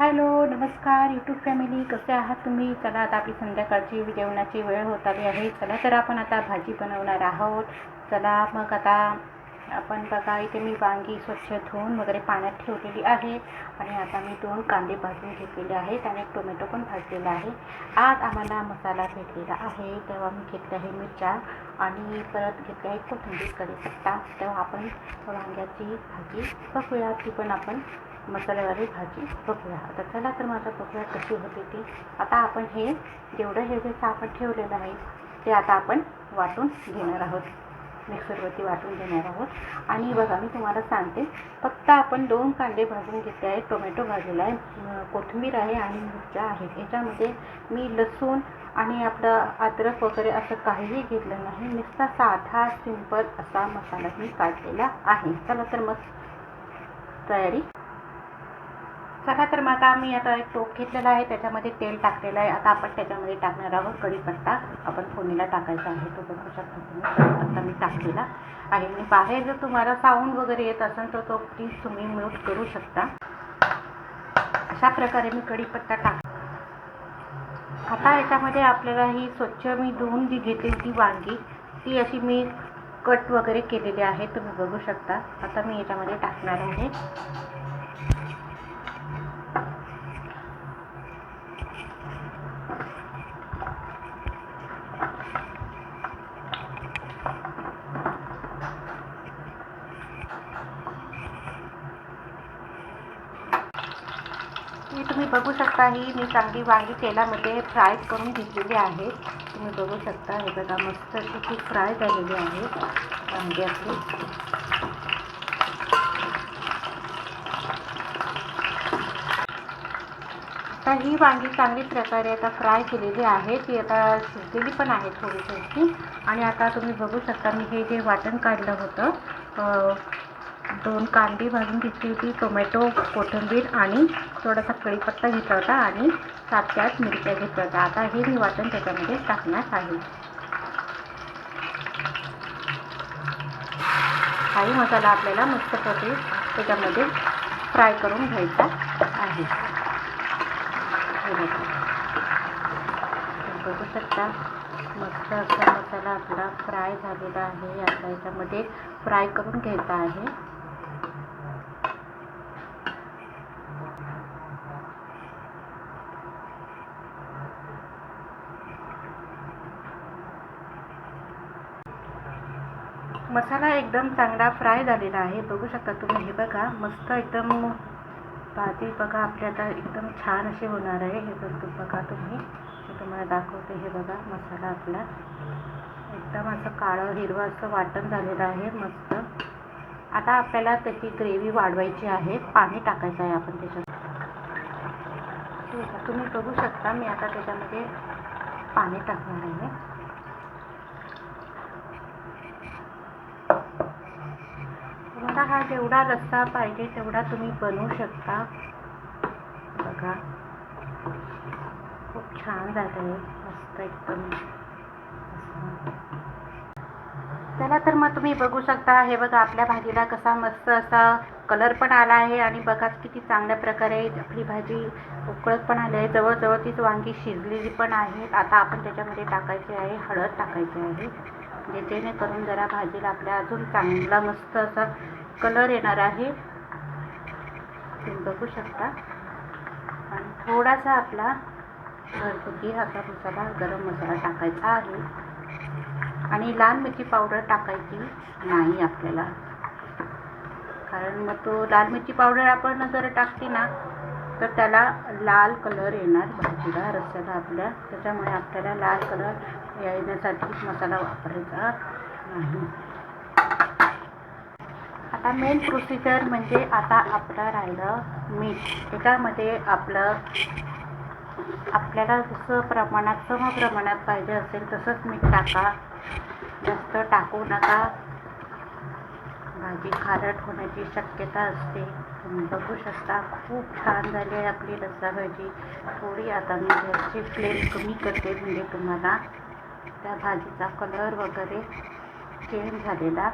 Hello नमस्कार YouTube family कसे आहात तुम्ही? चला आता आपली संध्याकाळची जेवणाची वेळ होत आली आहे. चला तर आपण आता भाजी बनवणार आहोत. चला मग आता आपण बघा इथे मी वांगी स्वच्छ धुवून वगैरे पाण्यात ठेवलेली आहे. आणि आता मी दोन कांदे भाजून घेतलेले आहेत आणि एक टोमॅटो पण भाजलेला आहे. आज आम्हाला मसाला भेटलेला आहे. तेव्हा मी घेतले आहे मिरच्या आणि परत घेतले आहे कोथिंबीर कढीपत्ता. तेव्हा आपण वांग्याची भाजी बघूया. ती पण आपण मसालेवाली भाजी बघूया. आता चला तर माझा बघूया कशी होते ती. आता आपण हे जेवढं हे जे आपण ठेवलेलं आहे ते आता आपण वाटून घेणार आहोत. मिक्सरवरती वाटून घेणार आहोत. आणि बघा मी तुम्हाला सांगते फक्त आपण दोन कांदे भाजून घेतले आहेत. टोमॅटो भाजलेला आहे कोथिंबीर आहे आणि मिरच्या आहेत. याच्यामध्ये मी लसूण आणि आपलं अद्रक वगैरे असं काहीही घेतलं नाही. नुसता साधा सिंपल असा मसाला मी काढलेला आहे. चला तर मग तयारी चला तर मग आता मी आता एक टोप घेतलेला आहे त्याच्यामध्ये तेल टाकलेलं आहे. आता आपण त्याच्यामध्ये टाकणार आहोत कढीपत्ता. आपण फोनीला टाकायचा आहे तो बघू शकता तुम्ही. आता मी टाकलेला आहे. आणि बाहेर जर तुम्हाला साऊंड वगैरे येत असेल तर तो प्लीज तुम्ही म्यूट करू शकता. अशा प्रकारे मी कढीपत्ता टाक आता याच्यामध्ये आपल्याला ही स्वच्छ मी धुवून जी घेतली ती वांगी ती अशी मी कट वगैरे केलेली आहे. तुम्ही बघू शकता. आता मी याच्यामध्ये टाकणार आहे. ही तुम्ही बघू शकता ही मी चांगली वांगी तेलामध्ये फ्राय करून घेतलेली आहे. तुम्ही बघू शकता हे बघा मस्त अशी खूप फ्राय झालेली आहे वांगी आपली. आता ही वांगी चांगली प्रकारे आता फ्राय केलेली आहे ती आता शिजलेली पण आहे थोडी थोडी आणि आता तुम्ही बघू शकता मी हे जे वाटण काढलं होतं दोन कांदी भाजून घेतली होती टोमॅटो कोथिंबीर आणि थोडासा कढीपत्ता घेतला होता आणि सात ते आठ मिरच्या घेतल्या होत्या. आता हे मी वाटण त्याच्यामध्ये टाकणार आहे. काही मसाला आपल्याला मस्तपैकी त्याच्यामध्ये फ्राय करून घ्यायचा आहे. बघू शकता. मस्त असा मसाला आपला फ्राय झालेला आहे. आता याच्यामध्ये फ्राय करून घ्यायचा आहे. मसाला एकदम चांगला फ्राय झालेला आहे. बघू शकता तुम्ही हे बघा मस्त एकदम भाजी बघा आपली आता एकदम छान अशी होणार आहे. हे बघ बघा तुम्ही मी तुम्हाला दाखवते हे बघा मसाला आपला. एकदम असं काळं हिरवं असं वाटण झालेलं आहे मस्त. आता आपल्याला त्याची ग्रेव्ही वाढवायची आहे. पाणी टाकायचं आहे आपण त्याच्यात. तुम्ही बघू शकता मी आता त्याच्यामध्ये पाणी टाकणार आहे. तुम्हाला हा जेवढा रस्सा पाहिजे तेवढा तुम्ही बनवू शकता. बघा. खूप छान झालं आहे मस्त एकदम. त्याला चला तर मग तुम्ही बघू शकता हे बघा आपल्या भाजीला कसा मस्त असा कलर पण आला आहे आणि बघा किती चांगल्या प्रकारे आपली भाजी उकळत पण आली आहे. जवळजवळ तीच वांगी शिजलेली पण आहेत आता आपण त्याच्यामध्ये टाकायची आहे हळद टाकायची आहे. म्हणजे जेणेकरून जरा भाजीला आपल्या अजून चांगला मस्त असा कलर येणार आहे. तुम्ही बघू शकता. आणि थोडासा आपला घरगुती असा मसाला गरम मसाला टाकायचा आहे. आणि लाल मिरची पावडर टाकायची नाही आपल्याला. कारण मग तो लाल मिरची पावडर आपण जर टाकली ना तर त्याला लाल कलर येणार. भाजीला रस्त्याला आपल्या त्याच्यामुळे आपल्याला लाल कलर येण्यासाठी मसाला वापरायचा नाही. आता मेन प्रोसिजर म्हणजे आता आपलं राहिलं मीठ. त्याच्यामध्ये आपलं आपल्याला जसं प्रमाणात सम प्रमाणात पाहिजे असेल तसंच मीठ टाका. जास्त टाकू नका. भाजी खारट होण्याची शक्यता असते. तुम्ही बघू शकता खूप छान झाली आहे आपली रस्सा भाजी. थोडी आता मी गॅसची फ्लेम कमी करते म्हणजे तुम्हाला त्या भाजीचा कलर वगैरे चेंज झालेला.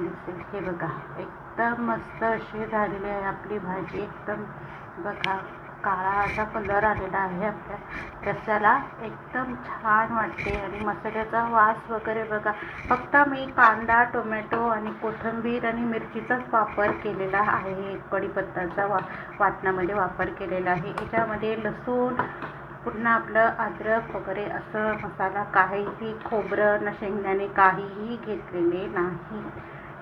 नसेल हे बघा एकदम मस्त अशी झालेली आहे आपली भाजी. एकदम बघा काळा असा कलर आलेला आहे आपल्या रस्स्याला एकदम छान वाटते आणि मसाल्याचा वास वगैरे बघा. फक्त मी कांदा टोमॅटो आणि कोथिंबीर आणि मिरचीचाच वापर केलेला आहे. कढीपत्ताचा वा वाटणामध्ये वापर केलेला आहे. याच्यामध्ये लसूण पुन्हा आपलं अद्रक वगैरे असं मसाला काहीही खोबरं न शेंगदाणे काहीही घेतलेले नाही.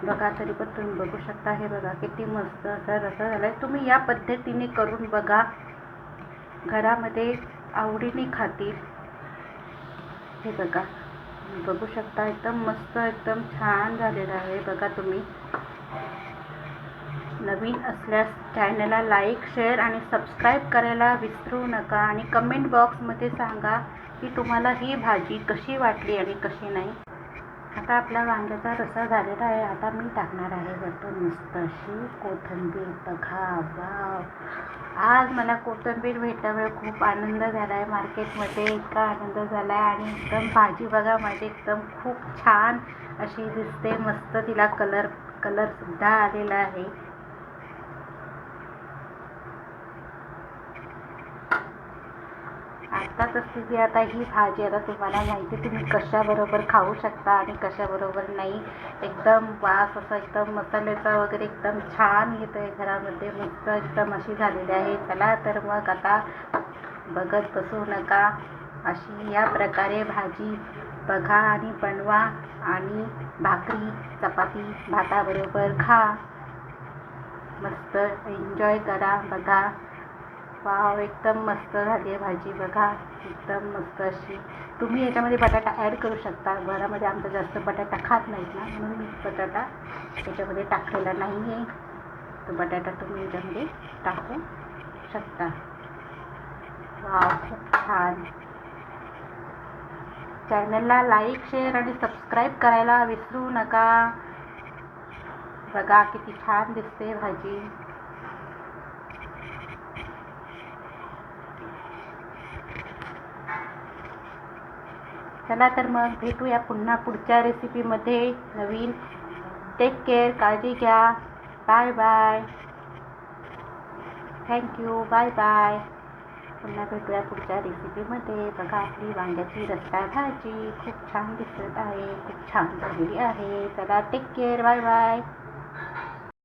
बघा तरी पण तुम्ही बघू शकता. हे बघा किती मस्त असा रसा झाला आहे तुम्ही या पद्धतीने करून बघा. घरामध्ये आवडीने खातील. हे बघा. बघू शकता एकदम मस्त एकदम छान झालेलं आहे. बघा तुम्ही. नवीन असल्यास चॅनलला लाईक शेअर आणि सबस्क्राईब करायला विसरू नका. आणि कमेंट बॉक्समध्ये सांगा की तुम्हाला ही भाजी कशी वाटली आणि कशी नाही. आता आपला वांग्याचा रस्सा झालेला आहे. आता मी टाकणार आहे वरतून मस्त अशी कोथिंबीर बघा वाव. आज मला कोथिंबीर भेटल्यामुळे खूप आनंद झाला आहे मार्केटमध्ये इतका आनंद झाला आहे आणि एकदम भाजी बघा माझी एकदम खूप छान अशी दिसते. मस्त तिला कलर कलरसुद्धा आलेला आहे. आत्ताच तिची आता ही भाजी आता तुम्हाला माहिती तुम्ही कशाबरोबर खाऊ शकता आणि कशाबरोबर नाही. एकदम वास असा एकदम मसाल्याचा वगैरे एकदम छान येतो आहे घरामध्ये. मस्त एकदम अशी झालेली आहे. चला तर मग आता बघत बसू नका. अशी या प्रकारे भाजी बघा आणि बनवा आणि भाकरी चपाती भाताबरोबर खा. मस्त एन्जॉय करा बघा. वाव एकदम मस्त झाली आहे भाजी. बघा एकदम मस्त अशी. तुम्ही याच्यामध्ये बटाटा ॲड करू शकता. घरामध्ये आमचा जास्त बटाटा खात नाहीत ना म्हणून मी बटाटा याच्यामध्ये टाकलेला नाही आहे तो बटाटा तुम्ही याच्यामध्ये टाकू शकता. वाव खूप छान. चॅनलला लाईक शेअर आणि सबस्क्राईब करायला विसरू नका. बघा किती छान दिसते भाजी. चला तर मग भेटूया पुन्हा पुढच्या रेसिपीमध्ये नवीन. टेक केअर काळजी घ्या. Bye bye thank you bye bye पुन्हा भेटूया पुढच्या रेसिपीमध्ये बघा आपली वांग्याची रस्सा भाजी खूप छान दिसत आहे. खूप छान झालेली आहे. चला टेक केअर बाय बाय